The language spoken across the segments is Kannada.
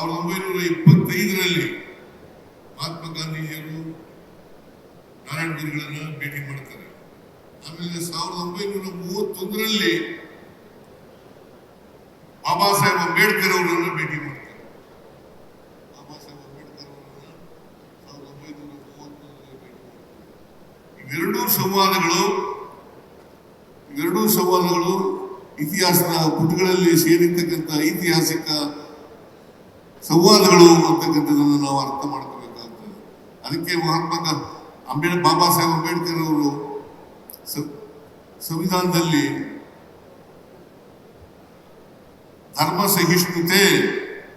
ಸಾವಿರದ ಒಂಬೈನೂರ ಇಪ್ಪತ್ತೈದರಲ್ಲಿ ಮಹಾತ್ಮ ಗಾಂಧೀಜಿಯವರು ನಾರಾಯಣ ಗುರುಗಳನ್ನ ಭೇಟಿ ಮಾಡ್ತಾರೆ. ಆಮೇಲೆ ಸಾವಿರದ ಒಂಬೈನೂರ ಮೂವತ್ತೊಂದರಲ್ಲಿ ಬಾಬಾ ಸಾಹೇಬ್ ಅಂಬೇಡ್ಕರ್ ಅವರನ್ನ ಭೇಟಿ ಮಾಡ್ತಾರೆ. ಬಾಬಾ ಸಾಹೇಬ್ ಅಂಬೇಡ್ಕರ್ ಅವರನ್ನ ಸಾವಿರದ ಒಂಬೈನೂರ ಮೂವತ್ತೊಂದರಲ್ಲಿ ಭೇಟಿ ಮಾಡ್ತಾರೆ. ಇವೆರಡೂ ಸಂವಾದಗಳು ಇವೆರಡೂ ಸಂವಾದಗಳು ಇತಿಹಾಸದ ಪುಟಗಳಲ್ಲಿ ಸೇರಿರ್ತಕ್ಕಂಥ ಐತಿಹಾಸಿಕ ಸಂವಾದಗಳು ಅಂತಕ್ಕಂಥದ್ದನ್ನು ನಾವು ಅರ್ಥ ಮಾಡ್ಕೋಬೇಕಾಗ್ತದೆ. ಅದಕ್ಕೆ ಮಹಾತ್ಮ ಅಂಬೇಡ್, ಬಾಬಾ ಸಾಹೇಬ್ ಅಂಬೇಡ್ಕರ್ ಅವರು ಸಂವಿಧಾನದಲ್ಲಿ ಧರ್ಮ ಸಹಿಷ್ಣುತೆ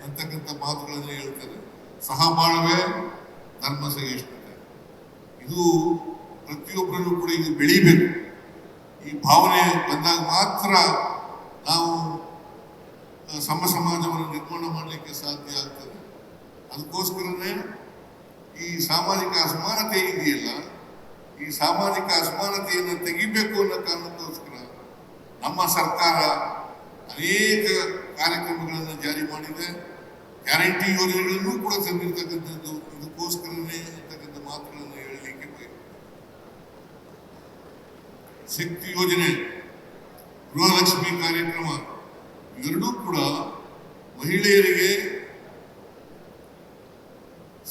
ಅಂತಕ್ಕಂಥ ಮಾತುಗಳನ್ನು ಹೇಳ್ತಾರೆ. ಸಹಬಾಳ್ವೆ ಧರ್ಮ ಸಹಿಷ್ಣುತೆ. ಇದು ಪ್ರತಿಯೊಬ್ಬರಲ್ಲೂ ಕೂಡ ಇದು ಬೆಳೀಬೇಕು. ಈ ಭಾವನೆ ಬಂದಾಗ ಮಾತ್ರ ನಾವು ಸಮ ಸಮಾಜವನ್ನು ನಿರ್ಮಾಣ ಮಾಡಲಿಕ್ಕೆ ಸಾಧ್ಯ ಆಗ್ತದೆ. ಅದಕ್ಕೋಸ್ಕರನೇ ಈ ಸಾಮಾಜಿಕ ಅಸಮಾನತೆ ಇದೆಯಲ್ಲ, ಈ ಸಾಮಾಜಿಕ ಅಸಮಾನತೆಯನ್ನು ತೆಗಿಬೇಕು ಅನ್ನೋ ಕಾರಣಕ್ಕೋಸ್ಕರ ನಮ್ಮ ಸರ್ಕಾರ ಅನೇಕ ಕಾರ್ಯಕ್ರಮಗಳನ್ನು ಜಾರಿ ಮಾಡಿದೆ. ಗ್ಯಾರಂಟಿ ಯೋಜನೆಗಳನ್ನು ಕೂಡ ತಂದಿರತಕ್ಕಂಥದ್ದು, ಇದಕ್ಕೋಸ್ಕರನೇ ಅಂತಕ್ಕಂಥ ಮಾತುಗಳನ್ನು ಹೇಳಲಿಕ್ಕೆ ಶಕ್ತಿ ಯೋಜನೆ ಗೃಹಲಕ್ಷ್ಮಿ ಕಾರ್ಯಕ್ರಮ ಇವೆರಡೂ ಕೂಡ ಮಹಿಳೆಯರಿಗೆ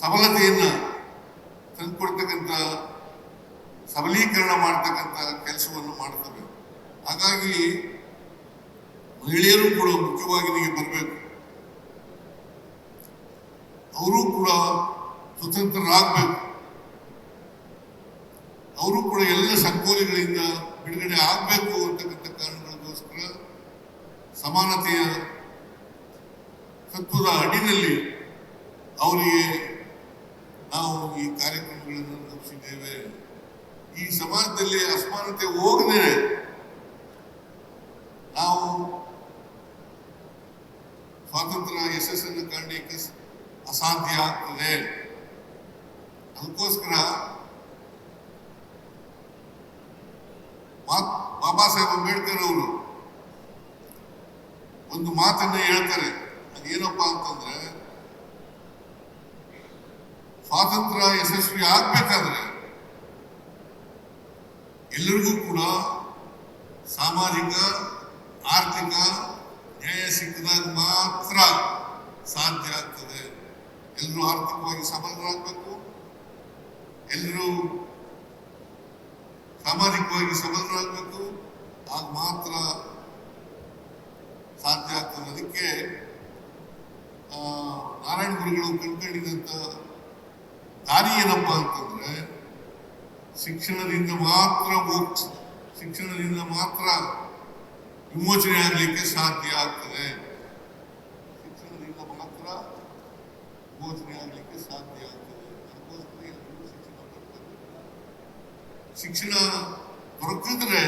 ಸಬಲತೆಯನ್ನು ತಂದುಕೊಡ್ತಕ್ಕಂಥ, ಸಬಲೀಕರಣ ಮಾಡ್ತಕ್ಕಂಥ ಕೆಲಸವನ್ನು ಮಾಡ್ತವೆ. ಹಾಗಾಗಿ ಮಹಿಳೆಯರು ಕೂಡ ಮುಖ್ಯವಾಗಿ ನಿಮಗೆ ಬರಬೇಕು. ಅವರು ಕೂಡ ಸ್ವತಂತ್ರರಾಗಬೇಕು. ಅವರು ಕೂಡ ಎಲ್ಲ ಸಂಕೋಲೆಗಳಿಂದ ಬಿಡುಗಡೆ ಆಗಬೇಕು ಅಂತಕ್ಕಂಥ ಕಾರಣಗಳಿಗೋಸ್ಕರ ಸಮಾನತೆಯ ತತ್ವದ ಅಡಿನಲ್ಲಿ ಅವರಿಗೆ ನಾವು ಈ ಕಾರ್ಯಕ್ರಮಗಳನ್ನು ನಡೆಸಿದ್ದೇವೆ. ಈ ಸಮಾಜದಲ್ಲಿ ಅಸಮಾನತೆ ಹೋಗದೆ ನಾವು ಸ್ವಾತಂತ್ರ್ಯ ಯಶಸ್ಸನ್ನು ಕಾಣಲಿಕ್ಕೆ ಅಸಾಧ್ಯ ಆಗ್ತದೆ. ಅದಕ್ಕೋಸ್ಕರ ಮಾ- ಬಾಬಾ ಸಾಹೇಬ್ ಅಂಬೇಡ್ಕರ್ ಅವರು ಒಂದು ಮಾತನ್ನ ಹೇಳ್ತಾರೆ. ಅದೇನಪ್ಪಾ ಅಂತಂದ್ರೆ, ಸ್ವಾತಂತ್ರ್ಯ ಯಶಸ್ವಿ ಆಗ್ಬೇಕಾದ್ರೆ ಎಲ್ಲರಿಗೂ ಕೂಡ ಸಾಮಾಜಿಕ, ಆರ್ಥಿಕ ನ್ಯಾಯ ಸಿಕ್ಕಿದಾಗ ಮಾತ್ರ ಸಾಧ್ಯ ಆಗ್ತದೆ. ಎಲ್ಲರೂ ಆರ್ಥಿಕವಾಗಿ ಸಬಲರಾಗಬೇಕು. ಎಲ್ಲರೂ ಸಾಮಾಜಿಕವಾಗಿ ಸಬಲರಾಗಬೇಕು. ಆಗ ಮಾತ್ರ ಆ, ನಾರಾಯಣ ಗುರುಗಳು ಕಂಡುಕೊಂಡಿದ್ದಂಥ ದಾರಿ ಏನಪ್ಪ ಅಂತಂದ್ರೆ ಶಿಕ್ಷಣದಿಂದ ಮಾತ್ರ ಮೋಕ್ಷ ಶಿಕ್ಷಣದಿಂದ ಮಾತ್ರ ವಿಮೋಚನೆ ಆಗಲಿಕ್ಕೆ ಸಾಧ್ಯ ಆಗ್ತದೆ. ಶಿಕ್ಷಣದಿಂದ ಮಾತ್ರ ವಿಮೋಚನೆ ಆಗಲಿಕ್ಕೆ ಸಾಧ್ಯ ಆಗ್ತದೆ. ಶಿಕ್ಷಣ. ಶಿಕ್ಷಣ ದೊರಕಿದ್ರೆ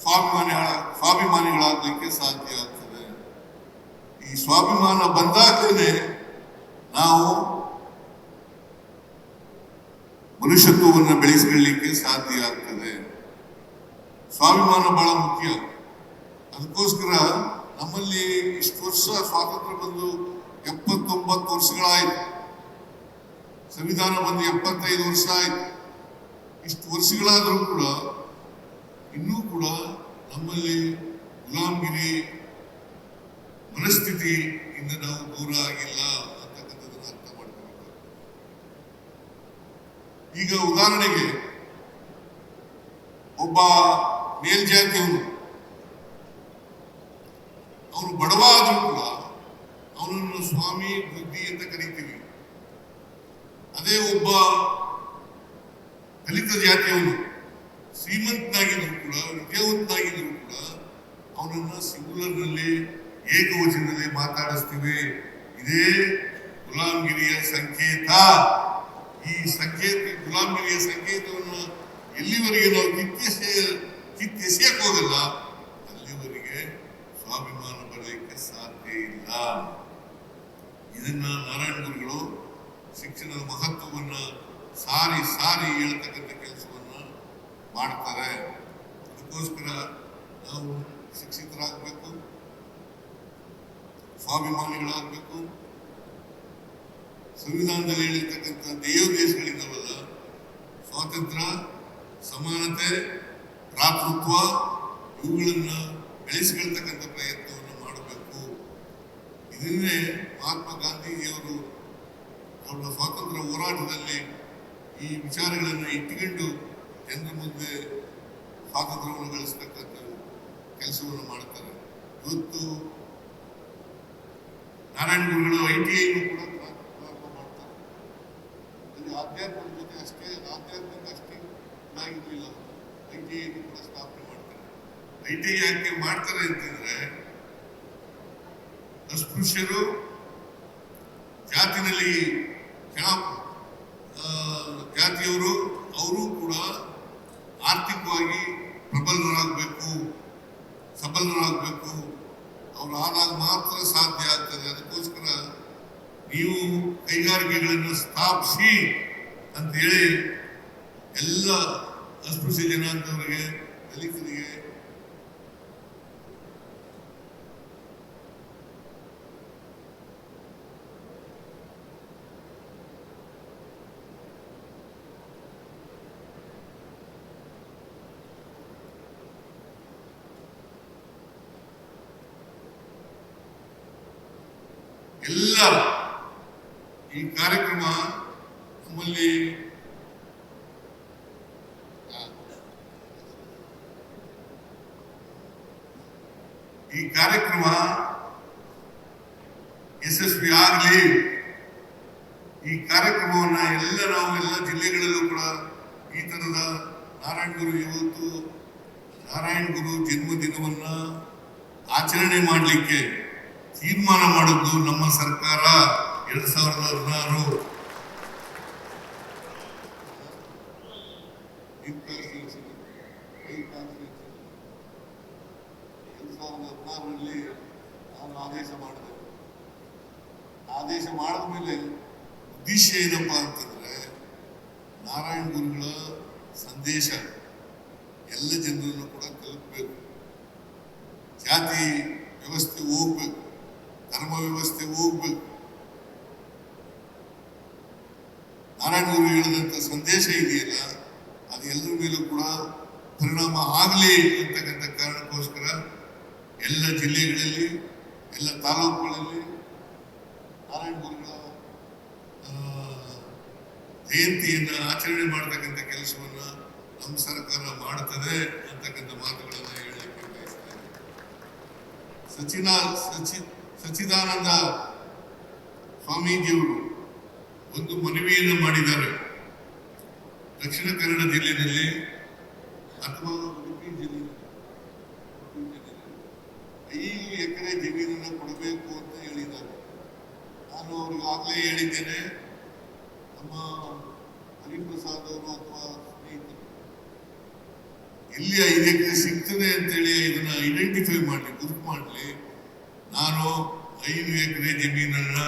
ಸ್ವಾಭಿಮಾನಿ ಸ್ವಾಭಿಮಾನಿಗಳಾಗಲಿಕ್ಕೆ ಸಾಧ್ಯ ಆಗ್ತದೆ. ಈ ಸ್ವಾಭಿಮಾನ ಬಂದಾಗಲೇ ನಾವು ಮನುಷ್ಯತ್ವವನ್ನು ಬೆಳೆಸಿಕೊಳ್ಳಲಿಕ್ಕೆ ಸಾಧ್ಯ ಆಗ್ತದೆ. ಸ್ವಾಭಿಮಾನ ಬಹಳ ಮುಖ್ಯ. ಅದಕ್ಕೋಸ್ಕರ ನಮ್ಮಲ್ಲಿ ಇಷ್ಟು ವರ್ಷ ಸ್ವಾತಂತ್ರ್ಯ ಬಂದು ಎಪ್ಪತ್ತೊಂಬತ್ತು ವರ್ಷಗಳಾಯಿತು. ಸಂವಿಧಾನ ಬಂದು ಎಪ್ಪತ್ತೈದು ವರ್ಷ ಆಯ್ತು. ಇಷ್ಟು ವರ್ಷಗಳಾದರೂ ಕೂಡ ಇನ್ನೂ ಕೂಡ ನಮ್ಮಲ್ಲಿ ಗುಲಾಮ್ಗಿರಿ ಮನಸ್ಥಿತಿಯಿಂದ ನಾವು ದೂರ ಆಗಿಲ್ಲ ಅಂತಕ್ಕಂಥದ್ದನ್ನು ಅರ್ಥ ಮಾಡ್ಕೋಬೇಕು ಈಗ ಉದಾಹರಣೆಗೆ, ಒಬ್ಬ ಮೇಲ್ಜಾತಿಯವನು, ಅವನು ಬಡವ ಆದರೂ ಕೂಡ ಅವನನ್ನು ಸ್ವಾಮಿ ಬುದ್ಧಿ ಅಂತ ಕರಿತೀವಿ. ಅದೇ ಒಬ್ಬ ದಲಿತ ಜಾತಿಯವನು, ಶ್ರೀಮಂತನಾಗಿದ್ರು ಕೂಡ, ವಿದ್ಯಾವಂತನಾಗಿದ್ರು ಕೂಡ ಅವನನ್ನ ಸಿಂಗುಲರ್ನಲ್ಲಿ ಏಕವಚನದಲ್ಲಿ ಮಾತಾಡಿಸ್ತೀವಿ. ಇದೇ ಗುಲಾಮ್ಗಿರಿಯ ಸಂಕೇತ. ಈ ಸಂಕೇತ ಗುಲಾಮ್ಗಿರಿಯ ಸಂಕೇತವನ್ನು ಎಲ್ಲಿವರೆಗೆ ನಾವು ಕಿತ್ತೆಸೆ, ಕಿತ್ತೆಸೆಯಕ್ಕೆ ಹೋಗಲ್ಲ, ಅಲ್ಲಿವರೆಗೆ ಸ್ವಾಭಿಮಾನ ಬರಲಿಕ್ಕೆ ಸಾಧ್ಯ ಇಲ್ಲ. ಇದನ್ನ ನಾರಾಯಣ ಗುರುಗಳು ಶಿಕ್ಷಣದ ಮಹತ್ವವನ್ನ ಸಾರಿ ಸಾರಿ ಹೇಳ್ತಕ್ಕಂಥ ಕೆಲಸವನ್ನ ಮಾಡ್ತಾರೆ. ಅದಕ್ಕೋಸ್ಕರ ನಾವು ಶಿಕ್ಷಿತರಾಗಬೇಕು. ಸ್ವಾಭಿಮಾನಿಗಳಾಗಬೇಕು. ಸಂವಿಧಾನದಲ್ಲಿ ಹೇಳಿರ್ತಕ್ಕಂಥ ದೇವದೇಶಗಳಿದ್ದಾವಲ್ಲ ಸ್ವಾತಂತ್ರ್ಯ, ಸಮಾನತೆ, ಭ್ರಾತೃತ್ವ, ಇವುಗಳನ್ನು ಬೆಳೆಸಿಕೊಳ್ತಕ್ಕಂಥ ಪ್ರಯತ್ನವನ್ನು ಮಾಡಬೇಕು. ಇದನ್ನೇ ಮಹಾತ್ಮ ಗಾಂಧೀಜಿಯವರು ಅವರ ಸ್ವಾತಂತ್ರ್ಯ ಹೋರಾಟದಲ್ಲಿ ಈ ವಿಚಾರಗಳನ್ನು ಇಟ್ಟುಕೊಂಡು ಜನರ ಮುಂದೆ ಸ್ವಾತಂತ್ರ್ಯವನ್ನು ಗಳಿಸ್ತಕ್ಕಂಥ ಕೆಲಸವನ್ನು ಮಾಡ್ತಾರೆ. ಇವತ್ತು ನಾರಾಯಣ ಗುರುಗಳು ಐ ಟಿ ಐನು ಕೂಡ ಮಾಡ್ತಾರೆ. ಅಲ್ಲಿ ಆಧ್ಯಾತ್ಮದ ಜೊತೆ ಅಷ್ಟೇ ಆಧ್ಯಾತ್ಮಿಕ ಅಷ್ಟೇ ಇದಾಗಿರಲಿಲ್ಲ ಐ ಟಿ ಐನು ಕೂಡ ಸ್ಥಾಪನೆ ಮಾಡ್ತಾರೆ. ಐ ಟಿ ಐ ಯಾಕೆ ಮಾಡ್ತಾರೆ ಅಂತಂದ್ರೆ, ಅಸ್ಪೃಶ್ಯರು ಜಾತಿನಲ್ಲಿ ಕೆಳ ಆ, ಜಾತಿಯವರು ಅವರು ಕೂಡ ಆರ್ಥಿಕವಾಗಿ ಪ್ರಬಲರಾಗಬೇಕು ಸಬಲರಾಗಬೇಕು ಅವ್ರು ಆದಾಗ ಮಾತ್ರ ಸಾಧ್ಯ ಆಗ್ತದೆ ಅದಕ್ಕೋಸ್ಕರ ನೀವು ಕೈಗಾರಿಕೆಗಳನ್ನು ಸ್ಥಾಪಿಸಿ ಅಂತ ಹೇಳಿ ಎಲ್ಲ ಅಸ್ಪೃಶ್ಯ ಜನಾಂಗದವರಿಗೆ ದಲಿತರಿಗೆ ಎಲ್ಲ ಈ ಕಾರ್ಯಕ್ರಮ ನಮ್ಮಲ್ಲಿ, ಈ ಕಾರ್ಯಕ್ರಮ ಯಶಸ್ವಿ ಆಗಲಿ. ಈ ಕಾರ್ಯಕ್ರಮವನ್ನ ಎಲ್ಲ ನಾವು ಎಲ್ಲ ಜಿಲ್ಲೆಗಳಲ್ಲೂ ಕೂಡ ಈ ತರದ ನಾರಾಯಣ ಗುರು ಇವತ್ತು ನಾರಾಯಣ ಗುರು ಜನ್ಮದಿನವನ್ನ ಆಚರಣೆ ಮಾಡಲಿಕ್ಕೆ ತೀರ್ಮಾನ ಮಾಡಿದ್ದು ನಮ್ಮ ಸರ್ಕಾರ. ಎರಡ್ ಸಾವಿರದ ಹದಿನಾರು ಎರಡ್ ಸಾವಿರದ ಹದಿನಾರರಲ್ಲಿ ನಾನು ಆದೇಶ ಮಾಡಿದೆ ಆದೇಶ ಮಾಡಿದ ಮೇಲೆ ಉದ್ದೇಶ ಏನಪ್ಪ ಅಂತಂದ್ರೆ ನಾರಾಯಣ ಗುರುಗಳ ಸಂದೇಶ ಎಲ್ಲ ಜನರನ್ನು ಕೂಡ ತಲುಪಬೇಕು ಜಾತಿ ವ್ಯವಸ್ಥೆ ಹೋಗ್ಬೇಕು ಧರ್ಮ ವ್ಯವಸ್ಥೆ ಹೋಗ್ಬೇಕು ನಾರಾಯಣ ಗುರು ಸಂದೇಶ ಇದೆಯಲ್ಲ ಅದು ಎಲ್ಲರ ಮೇಲೂ ಕೂಡ ಪರಿಣಾಮ ಆಗಲಿ ಅಂತಕ್ಕಂಥ ಕಾರಣಕ್ಕೋಸ್ಕರ ಎಲ್ಲ ಜಿಲ್ಲೆಗಳಲ್ಲಿ ಎಲ್ಲ ತಾಲೂಕುಗಳಲ್ಲಿ ಆ, ಜಯಂತಿಯನ್ನ ಆಚರಣೆ ಮಾಡ್ತಕ್ಕಂಥ ಕೆಲಸವನ್ನು ನಮ್ಮ ಸರ್ಕಾರ ಮಾಡುತ್ತದೆ ಅಂತಕ್ಕಂಥ ಮಾತುಗಳನ್ನು ಹೇಳಲಿಕ್ಕೆ ಬಯಸ್ತೇನೆ ಸಚಿನ ಸಚಿ ಸಚಿದಾನಂದ ಸ್ವಾಮೀಜಿಯವರು ಒಂದು ಮನವಿಯನ್ನು ಮಾಡಿದ್ದಾರೆ. ದಕ್ಷಿಣ ಕನ್ನಡ ಜಿಲ್ಲೆಯಲ್ಲಿ ಅಥವಾ ಉಡುಪಿ ಜಿಲ್ಲೆಯಲ್ಲಿ ಐದು ಎಕರೆ ಜಮೀನನ್ನು ಕೊಡಬೇಕು ಅಂತ ಹೇಳಿದ್ದಾರೆ. ನಾನು ಅವ್ರಿಗೆ ಆಗಲೇ ಹೇಳಿದ್ದೇನೆ, ನಮ್ಮ ಹರಿಪ್ರಸಾದ್ ಅವರು ಅಥವಾ ಸ್ನೇಹಿತರು, ಎಲ್ಲಿ ಐದು ಎಕರೆ ಸಿಗ್ತದೆ ಅಂತೇಳಿ ಇದನ್ನ ಐಡೆಂಟಿಫೈ ಮಾಡಲಿ, ಗುರುತು ಮಾಡಲಿ. ನಾನು ಐದು ಎಕರೆ ಜಮೀನನ್ನ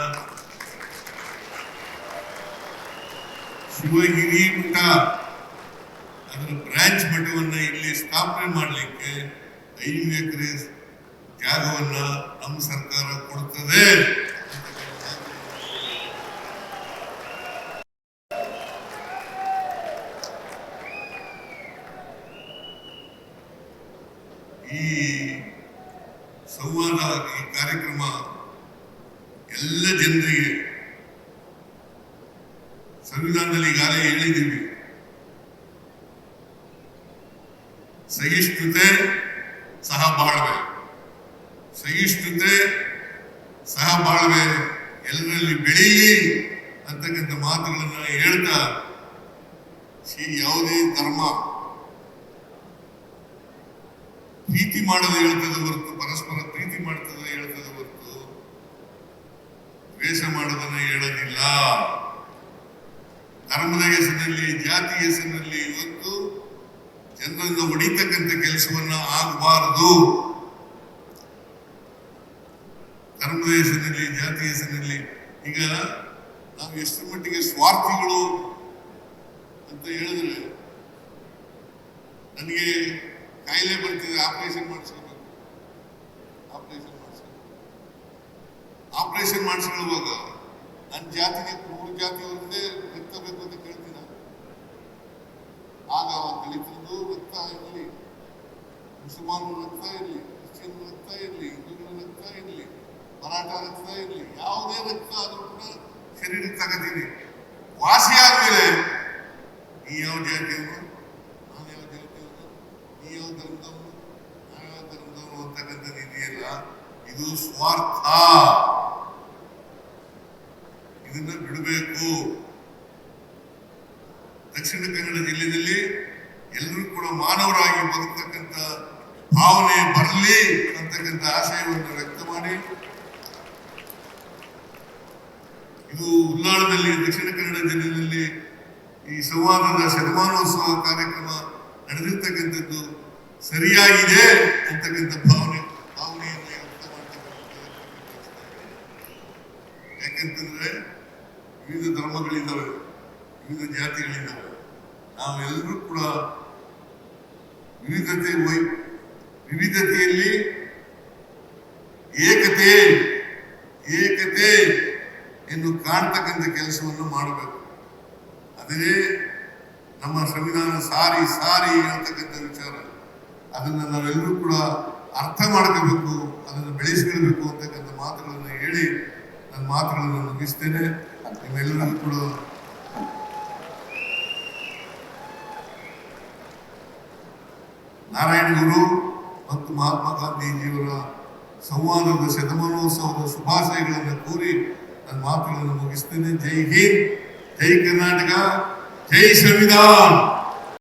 ಶಿವಗಿರಿ ಮಠ, ಅದರ ಬ್ರಾಂಚ್ ಮಠವನ್ನ ಇಲ್ಲಿ ಸ್ಥಾಪನೆ ಮಾಡಲಿಕ್ಕೆ ಐದು ಎಕರೆ ಜಾಗವನ್ನ ನಮ್ಮ ಸರ್ಕಾರ ಕೊಡುತ್ತದೆ ಈ ಸಂವಾದ, ಈ ಕಾರ್ಯಕ್ರಮ ಎಲ್ಲ ಜನರಿಗೆ ಸಂವಿಧಾನದಲ್ಲಿ ಈಗಾಗಲೇ ಹೇಳಿದ್ದೀವಿ ಸಹಿಷ್ಣುತೆ ಸಹ ಬಾಳ್ವೆ. ಸಹಿಷ್ಣುತೆ ಸಹ ಬಾಳ್ವೆ. ಎಲ್ಲರಲ್ಲಿ ಬೆಳೀಲಿ ಅಂತಕ್ಕಂಥ ಮಾತುಗಳನ್ನ ಹೇಳ್ತಾ ಶ್ರೀ ಯಾವುದೇ ಧರ್ಮ ಪ್ರೀತಿ ಮಾಡೋದು ಹೇಳ್ತದೆ ಹೊರತು, ಪರಸ್ಪರ ಪ್ರೀತಿ ಮಾಡ್ತದೆ ಹೇಳ್ತದೆ ಹೊರತು, ದ್ವೇಷ ಮಾಡೋದನ್ನ ಹೇಳೋದಿಲ್ಲ. ಧರ್ಮದ ಹೆಸರಿನಲ್ಲಿ ಜಾತಿ ಹೆಸರಿನಲ್ಲಿ ಇವತ್ತು ಜನರನ್ನು ಹೊಡಿತಕ್ಕಂಥ ಕೆಲಸವನ್ನ ಆಗಬಾರದು. ಧರ್ಮದ ಹೆಸರಿನಲ್ಲಿ ಜಾತಿ ಹೆಸರಿನಲ್ಲಿ ಈಗ ನಾವು ಎಷ್ಟು ಮಟ್ಟಿಗೆ ಸ್ವಾರ್ಥಿಗಳು ಅಂತ ಹೇಳಿದ್ರೆ ನನಗೆ ಕಾಯಿಲೆ ಬರ್ತಿದೆ, ಆಪರೇಷನ್ ಮಾಡಿಸ್ಕೋಬೇಕು. ಆಪರೇಷನ್ ಮಾಡಿಸ್ಕೋಬೇಕು. ಆಪರೇಷನ್ ಮಾಡಿಸ್ಕೊಳ್ಳುವಾಗ ನನ್ನ ಜಾತಿಗೆ ಮೂರು ಜಾತಿ ರಕ್ತ ಬೇಕು ಅಂತ ಕೇಳ್ತೀನ ಆಗ ದಲಿತರದ್ದು ರಕ್ತ ಇರಲಿ. ಮುಸಲ್ಮಾನರ ರಕ್ತ ಇರಲಿ ಕ್ರಿಶ್ಚಿಯನ್ ರಕ್ತ ಇರಲಿ, ಹಿಂದೂಗಳ ರಕ್ತ ಇರಲಿ ಮರಾಠ ರಕ್ತ ಇರಲಿ, ಯಾವುದೇ ರಕ್ತ ಆದರೂ ಕೂಡ ಶರೀರ ತಗೋತೀನಿ ವಾಸಿ ಆದ್ಮೇಲೆ, ನೀ ಯಾವ ಜಾತಿಯವನು ನಾನು ಯಾವ ಜಾತಿಯವನು ನೀ ಯಾವ ಧರ್ಮದವನು? ನಾನು ಯಾವ ಧರ್ಮದವನು ಅಂತಕ್ಕಂಥದ್ದು ಇದೆಯಲ್ಲ ಇದು ಸ್ವಾರ್ಥ ಇದನ್ನ ಬಿಡಬೇಕು ದಕ್ಷಿಣ ಕನ್ನಡ ಜಿಲ್ಲೆಯಲ್ಲಿ ಎಲ್ಲರೂ ಕೂಡ ಮಾನವರಾಗಿ ಬದುಕ್ತಕ್ಕಂಥ ಭಾವನೆ ಬರಲಿ ಅಂತಕ್ಕಂಥ ಆಶಯವನ್ನು ವ್ಯಕ್ತ ಮಾಡಿ ಇದು ಉಲ್ಲಾಳದಲ್ಲಿ ದಕ್ಷಿಣ ಕನ್ನಡ ಜಿಲ್ಲೆಯಲ್ಲಿ ಈ ಸಂವಾದದ ಶತಮಾನೋತ್ಸವ ಕಾರ್ಯಕ್ರಮ ನಡೆದಿರ್ತಕ್ಕಂಥದ್ದು ಸರಿಯಾಗಿದೆ ಅಂತಕ್ಕಂಥ ಭಾವನೆ, ಭಾವನೆಯನ್ನು ವ್ಯಕ್ತ ಮಾಡ್ತಕ್ಕಂಥ ಯಾಕಂತಂದ್ರೆ ವಿವಿಧ ಧರ್ಮಗಳಿದ್ದಾವೆ, ವಿವಿಧ ಜಾತಿಗಳಿದ್ದಾವೆ. ನಾವೆಲ್ಲರೂ ಕೂಡ ವಿವಿಧತೆ ವೈ, ವಿವಿಧತೆಯಲ್ಲಿ ಏಕತೆ ಏಕತೆ. ಎಂದು ಕಾಣ್ತಕ್ಕಂಥ ಕೆಲಸವನ್ನು ಮಾಡಬೇಕು. ಅದೇ ನಮ್ಮ ಸಂವಿಧಾನ ಸಾರಿ ಸಾರಿ ಹೇಳ್ತಕ್ಕಂಥ ವಿಚಾರ. ಅದನ್ನು ನಾವೆಲ್ಲರೂ ಕೂಡ ಅರ್ಥ ಮಾಡ್ಕೋಬೇಕು, ಅದನ್ನು ಬೆಳೆಸ್ಕೊಳ್ಬೇಕು ಅಂತಕ್ಕಂಥ ಮಾತುಗಳನ್ನು ಹೇಳಿ ನನ್ನ ಮಾತುಗಳನ್ನು ಮುಗಿಸ್ತೇನೆ. ನಿಮ್ಮೆಲ್ಲರಿಗೂ ಕೂಡ ನಾರಾಯಣ ಗುರು ಮತ್ತು ಮಹಾತ್ಮ ಗಾಂಧೀಜಿಯವರ ಸಂವಾದದ ಶತಮಾನೋತ್ಸವದ ಶುಭಾಶಯಗಳನ್ನು ಕೋರಿ ನನ್ನ ಮಾತುಗಳನ್ನು ಮುಗಿಸ್ತೇನೆ ಜೈ ಹಿಂದ್ ಜೈ ಕರ್ನಾಟಕ ಜೈ ಸಂವಿಧಾನ್